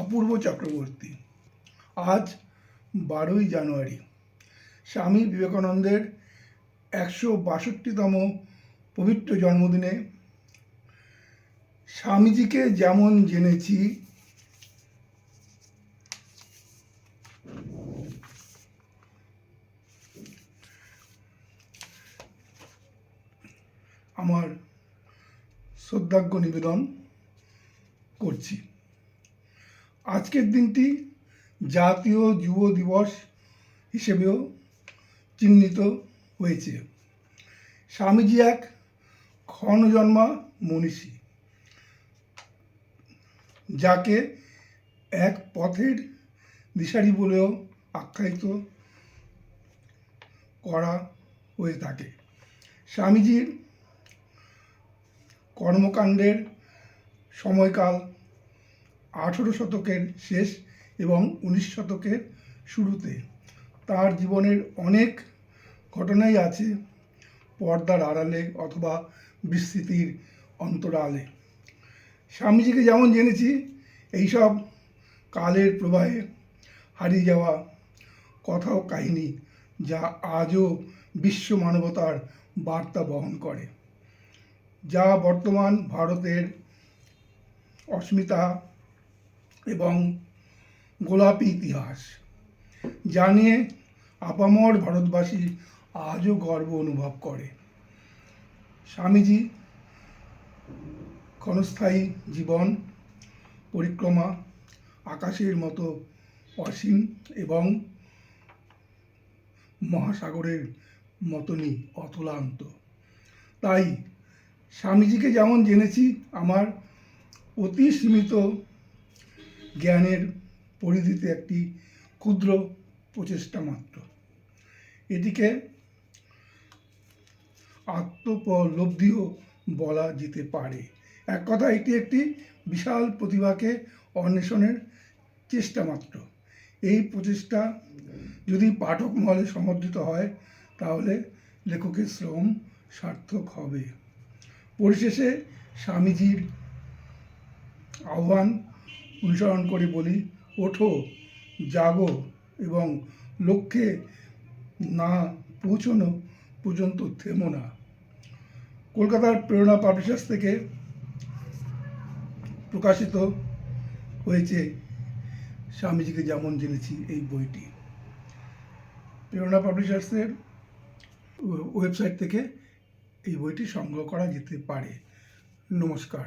অপূর্ব চক্রবর্তী। আজ বারোই জানুয়ারি। স্বামী বিবেকানন্দের একশো বাষট্টিতম পবিত্র জন্মদিনে স্বামীজিকে যেমন জেনেছি, আমার শ্রদ্ধাজ্ঞ নিবেদন। করছি। আজকের দিনটি জাতীয় যুব দিবস হিসেবেও চিহ্নিত হয়েছে। স্বামীজি এক ক্ষণজন্মা মনীষী, যাকে এক পথের দিশারি বলেও আখ্যায়িত করা হয়ে থাকে। স্বামীজির কর্মকাণ্ডের সময়কাল আঠেরো শতকের শেষ এবং উনিশ শতকের শুরুতে। তার জীবনের অনেক ঘটনাই আছে পর্দার আড়ালে অথবা বিস্তৃতির অন্তরালে। স্বামীজিকে যেমন জেনেছি, এইসব কালের প্রবাহে হারিয়ে যাওয়া কথা ও কাহিনী যা আজও বিশ্ব মানবতার বার্তা বহন করে, যা বর্তমান ভারতের অস্মিতা এবং গোলাপি ইতিহাস। যা নিয়ে আপামর ভারতবাসী আজও গর্ব অনুভব করে। স্বামীজি ক্ষণস্থায়ী জীবন, পরিক্রমা, আকাশের মতো অসীম এবং মহাসাগরের মতনই অতুলান্ত তাই স্বামীজিকে যেমন জেনেছি, আমার অতি সীমিত জ্ঞানের পরিধিতে একটি ক্ষুদ্র প্রচেষ্টা মাত্র। এটিকে আত্মপলব্ধিও বলা যেতে পারে। এক কথা এটি একটি বিশাল প্রতিভাকে অন্বেষণের চেষ্টা মাত্র। এই প্রচেষ্টা যদি পাঠক মহলে সমর্থিত হয়, তাহলে লেখকের শ্রম সার্থক হবে। পরিশেষে স্বামীজির আহ্বান অনুসরণ করে বলি, ওঠো, জাগো এবং লক্ষ্যে না পৌঁছনো পর্যন্ত থেমো না। কলকাতার প্রেরণা পাবলিশার্স থেকে প্রকাশিত হয়েছে স্বামীজিকে যেমন জেনেছি এই বইটি। প্রেরণা পাবলিশার্সের ওয়েবসাইট থেকে এই বইটি সংগ্রহ করা যেতে পারে। নমস্কার।